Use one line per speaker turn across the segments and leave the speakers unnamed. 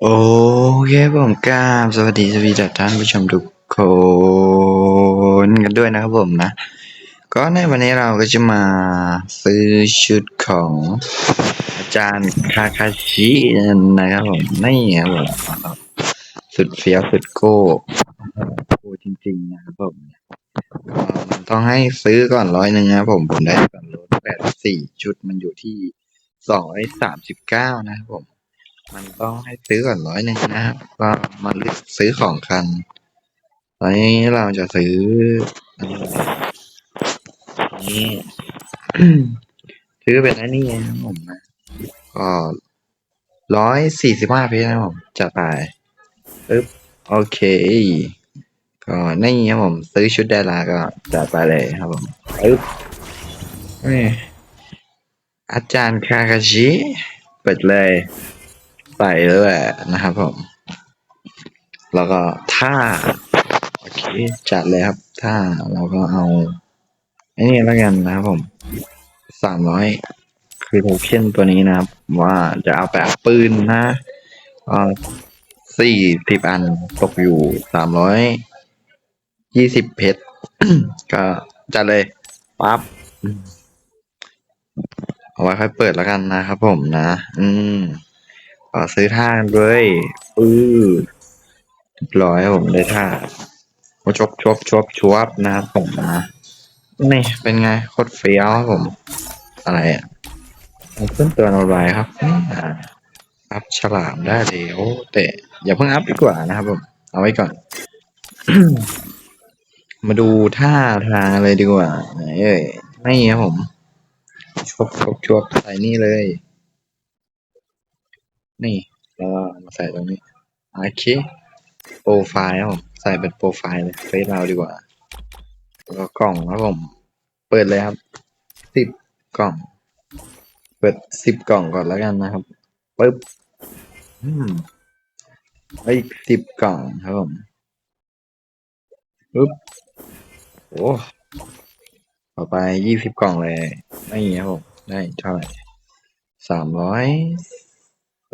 โอเคผมกราบสวัสดีสวัสดีท่านผู้ชมทุกคนกันด้วยนะครับผมนะ ก็ในวันนี้เราก็จะมาซื้อชุดของอาจารย์คาคาชินะครับผมนี่ครับผมสุดเฟี้ยวสุดโก้โก้จริงๆนะครับผมต้องให้ซื้อก่อนร้อยหนึ่งนะครับผมผมได้ก่อนลดแปดสี่ชุดมันอยู่ที่สองร้อยสามสิบเก้านะครับผม มันต้องให้ซื้อก่อนร้อยหนึ่งนะครับก็มาเลือกซื้อของกันตอนนี้เราจะซื้อันนี้ซื้อเป็นอันนี้นะครับผมนะก็ร้อยสี่สิบห้าเพชรนะผมจะไปปึ๊บโอเค ก็นี่ครับผม ซื้อชุดได้และก็จัดไปเลยครับผมปึ๊บนี่อาจารย์คาคาชิเปิดเลย ใส่เลยนะครับผม แล้วก็ท่าโอเคจัดเลยครับท่าเราก็เอาไอ้นี่แล้วกันนะครับผมสามร้อยคือโทเค็นตัวนี้นะครับ ว่าจะเอาไปอัพปืนนะอ่อสี่สิบอันตกอยู่สามร้อยยี่สิบเพชรก็จัดเลยปั๊บเอาไว้ค่อยเปิดแล้วกันนะครับผมนะ อืม ขอซื้อท่าเลยอือร้อยผมได้ท่าโอ้ชบชบชบชบนะครับผมนะนี่เป็นไงโคตรเฟี้ยวครับผม อะไรอะเอาขึ้นตัวโนบายครับอัพฉลามได้เลยโอ้แต่อย่าเพิ่งอัพดีกว่านะครับผมเอาไว้ก่อน มาดูท่าทางอะไรดีกว่าไหนเอ้ยนี่ครับผมชบชบชบใส่นี่เลย นี่แล้วก็มาใส่ตรงนี้โอเคโปรไฟล์ครับผมใส่เป็นโปรไฟล์เลยเฟซเราดีกว่าแล้วก็กล่องครับผม เปิดเลยครับสิบกล่อง เปิดสิบกล่องก่อนแล้วกันนะครับปึ๊บอืมอีกสิบกล่องครับผมปึ๊บโอ้ต่อไปยี่สิบกล่องเลยไม่ครับผมได้เท่าไหร่สามร้อย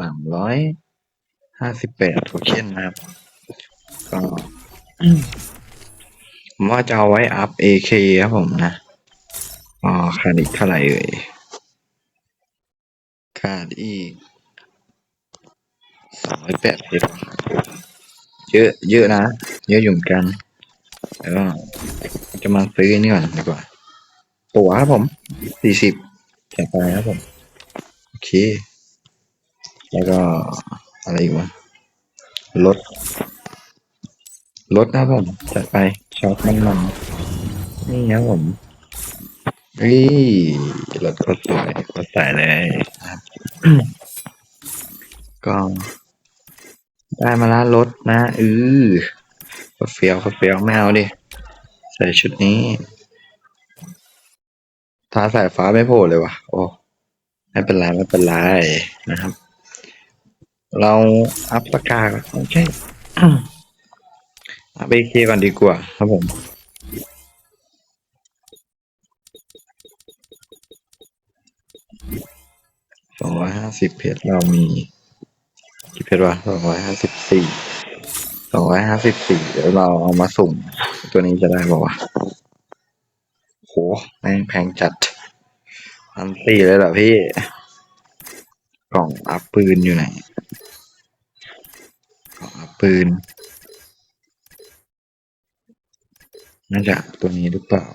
สามร้อยห้าสิบแปดโทเค็นนะครับ ก็ผมว่าจะเอาไว้อัพ AK ครับผมนะ อ๋อขาดอีกเท่าไหร่เอ่ย ขาดอีกสองร้อยแปดเพชรเยอะ เยอะนะ เยอะอยู่เหมือนกัน แล้วก็จะมาซื้อนี่ก่อนดีกว่า ตั๋วครับผมสี่สิบจัดไปครับผม โอเค แล้วก็อะไรอีกวะรถรถนะผมจัดไปช็อปมันมันๆนี่ครับผมนี่รถก็สวยก็ใส่เลยนะครับก็ได้มาแล้วรถนะอือก็เฟียวก็เฟียวไม่เอาดิใส่ชุดนี้ทาสายฟ้าไม่โผล่เลยวะโอ้ไม่เป็นไรไม่เป็นไรนะครับ เราอัพปากกาก่อนใช่อัพเอเคก่อนดีกว่าครับผมสองร้อยห้าสิบเพจเรามีกี่เพจวะสองร้อยห้าสิบสี่สองร้อยห้าสิบสี่เดี๋ยวเราเอามาสุ่ม ตัวนี้จะได้ป่าวะโหแม่งแพงจัดพันสี่เลยเหรอพี่ กล่องอัพปืนอยู่ไหน ปืนน่าจะตัวนี้หรือเปล่า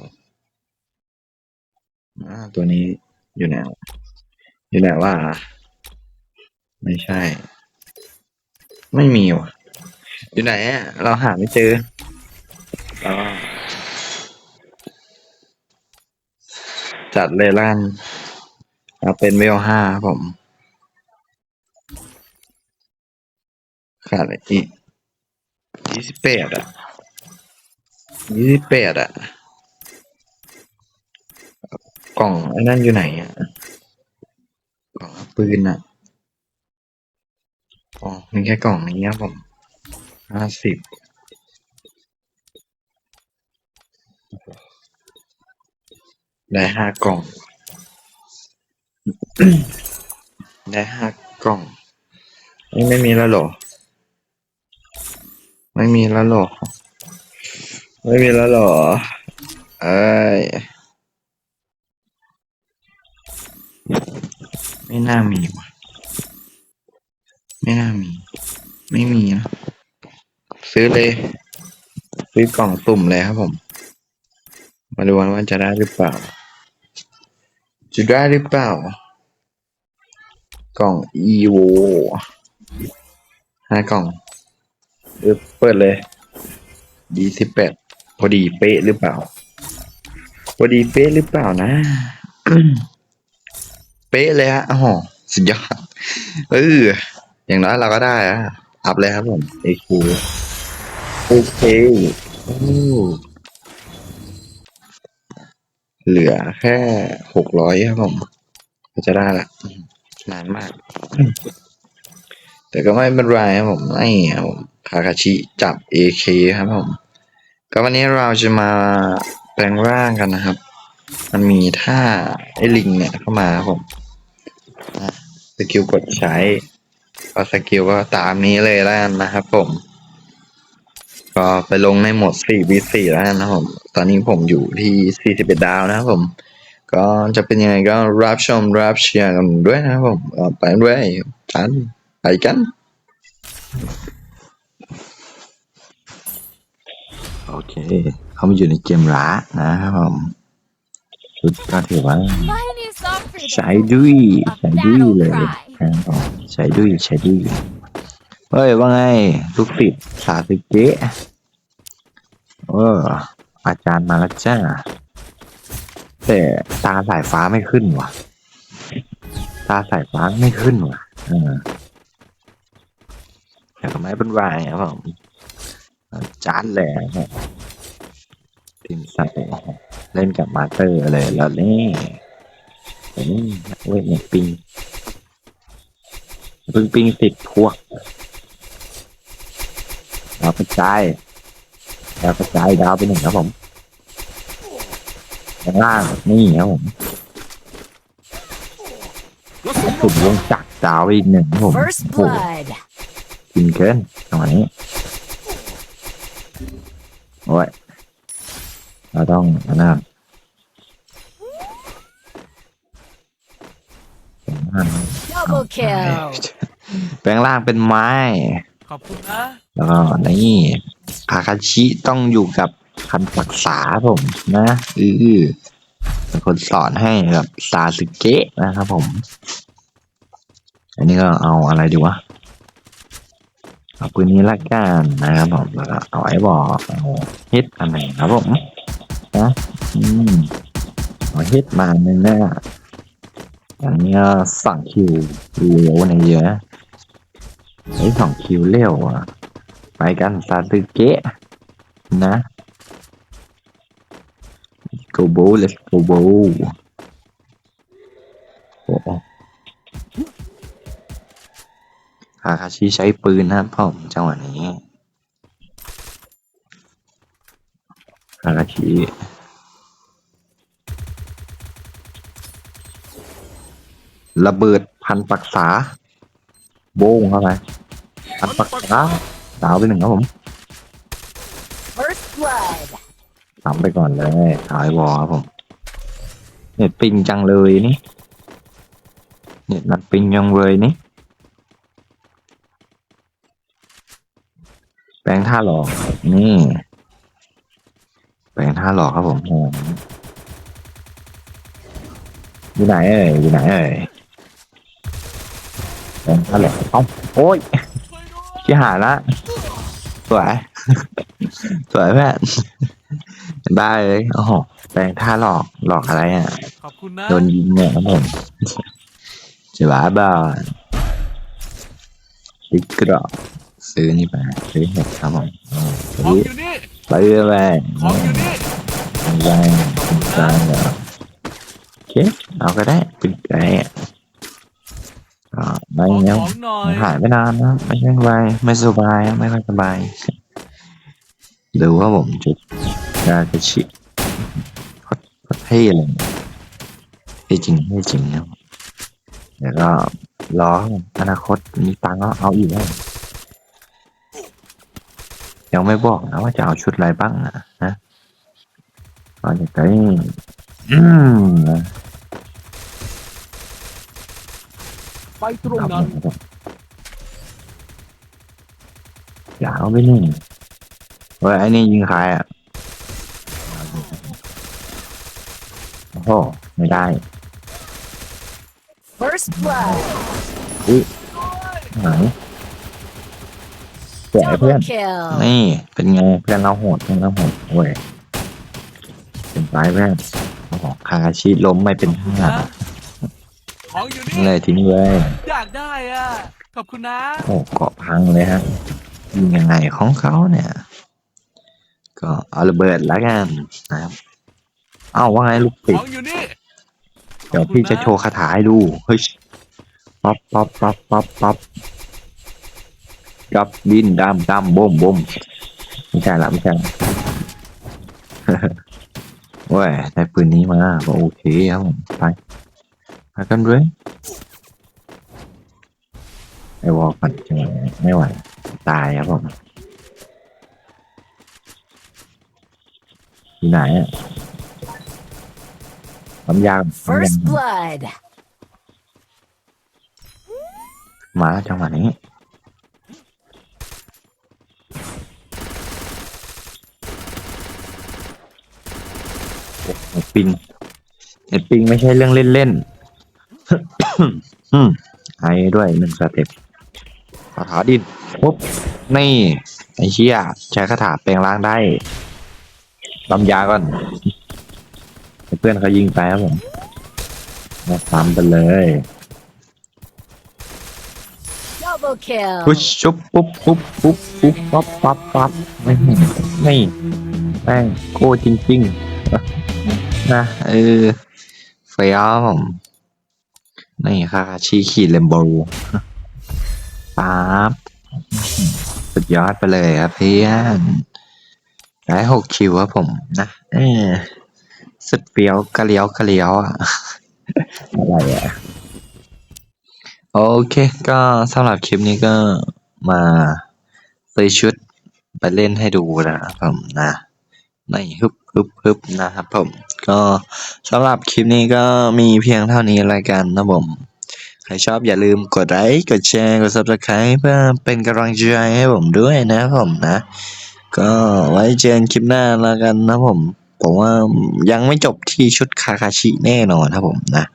ตัวนี้อยู่ไหนอยู่ไหนว่า ไม่ใช่ ไม่มีว่ะ อยู่ไหนอะเราหาไม่เจอจัดเลยล้านเอาเป็นเวลห้าครับผม ขาดอะไรอีกยี่สิบแปดอะยี่สิบแปดอะกล่องไอ้นั่นอยู่ไหนอะ กล่องปืนอะ อ๋อ มีแค่กล่องนี้ครับผมห้าสิบได้ห้ากล่อง ได้ห้ากล่องนี่ไม่มีแล้วหรอ ไม่มีแล้วเหรอ ไม่มีแล้วเหรอ เอ้ย ไม่น่ามีว่ะ ไม่น่ามี ไม่มีนะ ซื้อเลย ซื้อกล่องสุ่มเลยครับผม มาดูกันว่าจะได้หรือเปล่า จะได้หรือเปล่า กล่อง EVO ห้ากล่อง เออเปิดเลยดีสิบแปดพอดีเป๊ะหรือเปล่า พอดีเป๊ะหรือเปล่านะ เป๊ะเลยฮะอ๋อสุดยอดเอออย่างน้อยเราก็ได้อะอัพเลยครับผมเอคูโอเคโอ้เหลือแค่หกร้อยครับผมก็จะได้ละนานมาก แต่ก็ไม่เป็นไรครับผมไม่ครับผม คาคาชิจับ AK ครับผม ก็วันนี้เราจะมาแปลงร่างกันนะครับ มันมีท่าไอ้ลิงเนี่ยเข้ามาครับผมสกิลกดใช้ก็สกิลก็ตามนี้เลยแล้วกันนะครับผม ก็ไปลงในโหมด4 v 4แล้วกันนะครับผม ตอนนี้ผมอยู่ที่ 41 ดาวนะครับผม ก็จะเป็นยังไงก็รับชมรับเชียร์กันด้วยนะครับผม ไปด้วยกันไปกัน โอเค เขามาอยู่ในเกมร้านะครับผมชุดก็ถือว่า
My new song for you
ใช้ดุยใช้ดุยเลยนะครับผมใช้ดุยใช้ดุยเฮ้ยว่าไงลูกศิษย์สาธิเกะเอออาจารย์มาแล้วจ้า แต่ตาสายฟ้าไม่ขึ้นว่ะ ตาสายฟ้าไม่ขึ้นว่ะเออแต่ก็ไม่เป็นไรครับผม จานแหละครับทีมใส่เล่นกับมาสเตอร์เลยแล้วนี่นี่เว้ยเนี่ยปิงเพิ่งปิงติดพวกดาวกระจายดาวกระจายดาวไปหนึ่งครับผมข้างล่างนี่ครับผมสุดวงจักรดาวไปอีกหนึ่งครับผม
First
โอ้โห
blood.
กินเกินจังหวะนี้ โอ้ยเราต้องอันนั้นแปลงร่าง
Double kill.
แปลงร่างเป็นไม้
ขอบคุณนะ
แล้วก็นี่คาคาชิต้องอยู่กับคันปรักษาผมนะอือเป็นคนสอนให้กับซาสึเกะนะครับผม อันนี้ก็เอาอะไรดีวะ เอาปืนนี้ละกันนะครับผมแล้วก็เอาไอ้บอกเอาฮิตอันไหนครับผมนะอืมเอาฮิตมาอันหนึ่งนะอย่างนี้ก็สองคิวเร็วในเยอะไอ้สองคิวเร็วอะไปกันซาสึเกะนะ go bo let's go bo โอ้ โหคาคาชิใช้ปืนนะครับผมจังหวะนี้คาคาชิระเบิดพันปักษา โบ้งเข้าไปพันปักษาดาวไปหนึ่งครับผม
First blood.
ทำไปก่อนเลยขายบอครับผม เน็ตปิงจังเลยนี่ เน็ตมันปิงจังเลยนี่ แปลงท่าหลอกนี่แปลงท่าหลอกครับผมอืมอยู่ไหนเอ่ยอยู่ไหนเอ่ยแปลงท่าหลอกเอ้าโอ้ยชิหายละสวย สวยแม่ได้เลยโอ้โหแปลงท่าหลอกหลอกอะไรอะ
ขอบคุณนะ
โดนยิงเนี่ยครับผมจะบ้าบ้าติ๊กกรอบ ซื้อนี่ไปซื้อเห็ดครับผมอืม
ของ
ซื้อ
อยู่นี่
ไปเลย
ของอยู่นี่
อะไรเป็นใจเหรอโอเคเอาก็ได้เป็นใจอะอ่าไม่
ขอ
เนี้ย
ของหน่อย
หายไปนานนะไม่สบายไม่สบายไม่ค่อยสบายดูว่าผมจุดยากระชิโคตรเท่เลยเท่จริงเท่จริงนะแล้วก็รออนาคตมีตังค์ก็เอาอีกแล้ว ยังไม่บอกนะว่าจะเอาชุดอะไรบ้างนะนะก็จะได้อืมนะ
ไปตรง
เอา
นั้น
ไปอย่าเอาไปนี่เฮ้ยไอ้นี่ยิงใครอะโอ้โหไม่ได้
First blood.
ไหน สวยเพื่อน
Double kill.
นี่ เป็นไงเพื่อนเราโหดเพื่อนเราโหดเว้ยเป็นไปเพื่อนโอ้โหคาชิล้มไม่เป็นท่า
นะของอยู่นี่
เลยทิ้งเลย
อยากได้อะ ขอบคุณนะ
โอ้เกาะพังเลยฮะยิงยังไงของเขาเนี่ย ก็เอาระเบิดแล้วกันนะครับเอ้าว่าไงลูก
ข
ปิด
องอยู่นี่
เดี๋ยวพี่จะโชว์คาถาให้ดู เฮ้ยป๊อปป๊อปป๊อปป๊อปป๊อป กับดินดำดำบ่มบ่มไม่ใช่ละไม่ใช่ละเว้ยได้ปืนนี้มาก็โอเคครับผมไปไปกันเลยไอวอลปัดจังหวะนี้ไม่ไหวตายครับผมที่ไหนอะปั๊มยางปั๊มยาง
First blood.
มาแล้วจังหวะนี้โอ้โห ปิงไอ้ปิงไม่ใช่เรื่องเล่นๆอืมไอ้ด้วยหนึ่งสเต็ปคาถาดินปุ๊บนี่ไอ้เชี่ยใช้คาถาแปลงร่างได้ลำยาก่อนให้เพื่อนเขายิงไปครับผมมาซ้ำไปเลย
Double kill.
ปุ๊บชุบปุ๊บปุ๊บปุ๊บปุ๊บปั๊บปั๊บปั๊บนี่นี่แม่งโก้จริงๆ นะเออเฟี้ยวผมนี่ค่ะชีขีดเลมโบปั๊บสุดยอดไปเลยครับเพื่อนได้หกคิวครับผมนะเออสุดเฟียวกะเลียวกะเลียวอะอะไรอะโอเคก็สำหรับคลิปนี้ก็มาซื้อชุดไปเล่นให้ดูนะครับผมนะในฮึบ ฮึบฮึบนะครับผม ก็สำหรับคลิปนี้ก็มีเพียงเท่านี้รายการนะผม ใครชอบอย่าลืมกดไลค์กดแชร์กด subscribe เพื่อเป็นกำลังใจให้ผมด้วยนะผมนะ ก็ไว้เจอกันคลิปหน้าแล้วกันนะผมผมว่ายังไม่จบที่ชุดคาคาชิแน่นอนครับผมนะ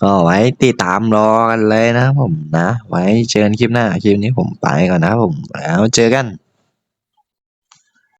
ก็ไว้ติดตามรอกันเลยนะผมนะ ไว้เจอกันคลิปหน้าคลิปนี้ผมไปก่อนนะผมแล้วเจอกัน